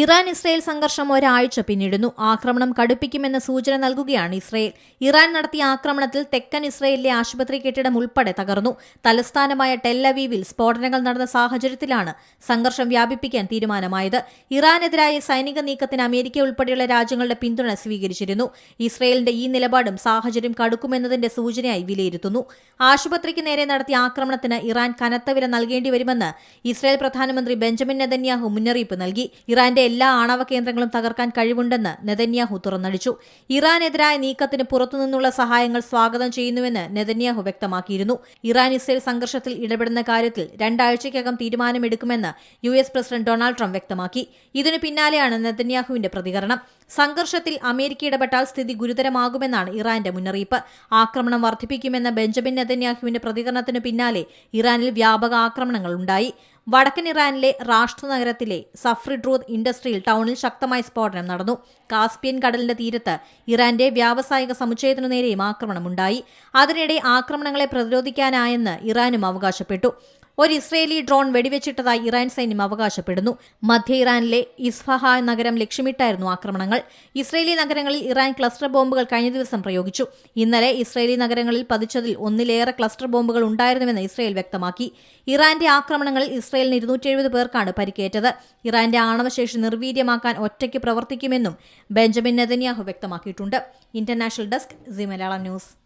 Iran Israel സംഘർഷം ഒരാഴ്ച പിന്നിടുന്നു. ആക്രമണം കടുപ്പിക്കുമെന്ന സൂചന നൽകുകയാണ് ഇസ്രയേൽ. ഇറാൻ നടത്തിയ ആക്രമണത്തിൽ തെക്കൻ ഇസ്രയേലിലെ ആശുപത്രി കെട്ടിടം ഉൾപ്പെടെ തകർന്നു. തലസ്ഥാനമായ ടെല്ലവീവിൽ സ്ഫോടനങ്ങൾ നടന്ന സാഹചര്യത്തിലാണ് സംഘർഷം വ്യാപിപ്പിക്കാൻ തീരുമാനമായത്. ഇറാനെതിരായ സൈനിക നീക്കത്തിന് അമേരിക്ക ഉൾപ്പെടെയുള്ള രാജ്യങ്ങളുടെ പിന്തുണ സ്വീകരിച്ചിരുന്നു. ഇസ്രയേലിന്റെ ഈ നിലപാടും സാഹചര്യം കടുക്കുമെന്നതിന്റെ സൂചനയായി വിലയിരുത്തുന്നു. ആശുപത്രിക്ക് നേരെ നടത്തിയ ആക്രമണത്തിന് ഇറാൻ കനത്ത വില നൽകേണ്ടി വരുമെന്ന് ഇസ്രയേൽ പ്രധാനമന്ത്രി ബെഞ്ചമിൻ നെതന്യാഹു മുന്നറിയിപ്പ് നൽകി. ഇറാന്റെ എല്ലാ ആണവ കേന്ദ്രങ്ങളും തകർക്കാൻ കഴിവുണ്ടെന്ന് നെതന്യാഹു തുറന്നടിച്ചു. ഇറാനെതിരായ നീക്കത്തിന് പുറത്തുനിന്നുള്ള സഹായങ്ങൾ സ്വാഗതം ചെയ്യുന്നുവെന്ന് നെതന്യാഹു വ്യക്തമാക്കിയിരുന്നു. ഇറാൻ ഇസ്രയേൽ സംഘർഷത്തിൽ ഇടപെടുന്ന കാര്യത്തിൽ രണ്ടാഴ്ചയ്ക്കകം തീരുമാനമെടുക്കുമെന്ന് U S president Donald Trump വ്യക്തമാക്കി. ഇതിനു പിന്നാലെയാണ് നെതന്യാഹുവിന്റെ പ്രതികരണം. സംഘർഷത്തിൽ അമേരിക്ക ഇടപെട്ടാൽ സ്ഥിതി ഗുരുതരമാകുമെന്നാണ് ഇറാന്റെ മുന്നറിയിപ്പ്. ആക്രമണം വർദ്ധിപ്പിക്കുമെന്ന ബെഞ്ചമിൻ നെതന്യാഹുവിന്റെ പ്രതികരണത്തിനു പിന്നാലെ ഇറാനിൽ വ്യാപക ആക്രമണങ്ങൾ ഉണ്ടായി. വടക്കൻ ഇറാനിലെ റാഷ്ട്ര നഗരത്തിലെ സഫ്രിഡ്രൂദ് ഇൻഡസ്ട്രിയൽ ടൗണിൽ ശക്തമായ സ്ഫോടനം നടന്നു. കാസ്പിയൻ കടലിന്റെ തീരത്ത് ഇറാന്റെ വ്യാവസായിക സമുച്ചയത്തിനു നേരെയും ആക്രമണമുണ്ടായി. അതിനിടെ ആക്രമണങ്ങളെ പ്രതിരോധിക്കാനായെന്ന് ഇറാനും അവകാശപ്പെട്ടു. ഒരു ഇസ്രയേലി ഡ്രോൺ വെടിവെച്ചിട്ടതായി ഇറാൻ സൈന്യം അവകാശപ്പെടുന്നു. മധ്യ ഇറാനിലെ ഇസ്ഫഹ നഗരം ലക്ഷ്യമിട്ടായിരുന്നു ആക്രമണങ്ങൾ. ഇസ്രയേലി നഗരങ്ങളിൽ ഇറാൻ ക്ലസ്റ്റർ ബോംബുകൾ കഴിഞ്ഞ ദിവസം പ്രയോഗിച്ചു. ഇന്നലെ ഇസ്രയേലി നഗരങ്ങളിൽ പതിച്ചതിൽ ഒന്നിലേറെ ക്ലസ്റ്റർ ബോംബുകൾ ഉണ്ടായിരുന്നുവെന്ന് ഇസ്രയേൽ വ്യക്തമാക്കി. ഇറാന്റെ ആക്രമണങ്ങളിൽ ഇസ്രയേലിന് ഇരുന്നൂറ്റി എഴുപത് പേർക്കാണ് പരിക്കേറ്റത്. ഇറാന്റെ ആണവശേഷി നിർവീര്യമാക്കാൻ ഒറ്റയ്ക്ക് പ്രവർത്തിക്കുമെന്നും ബെഞ്ചമിൻ നെതന്യാഹു വ്യക്തമാക്കിയിട്ടുണ്ട്. International desk C Malayalam news.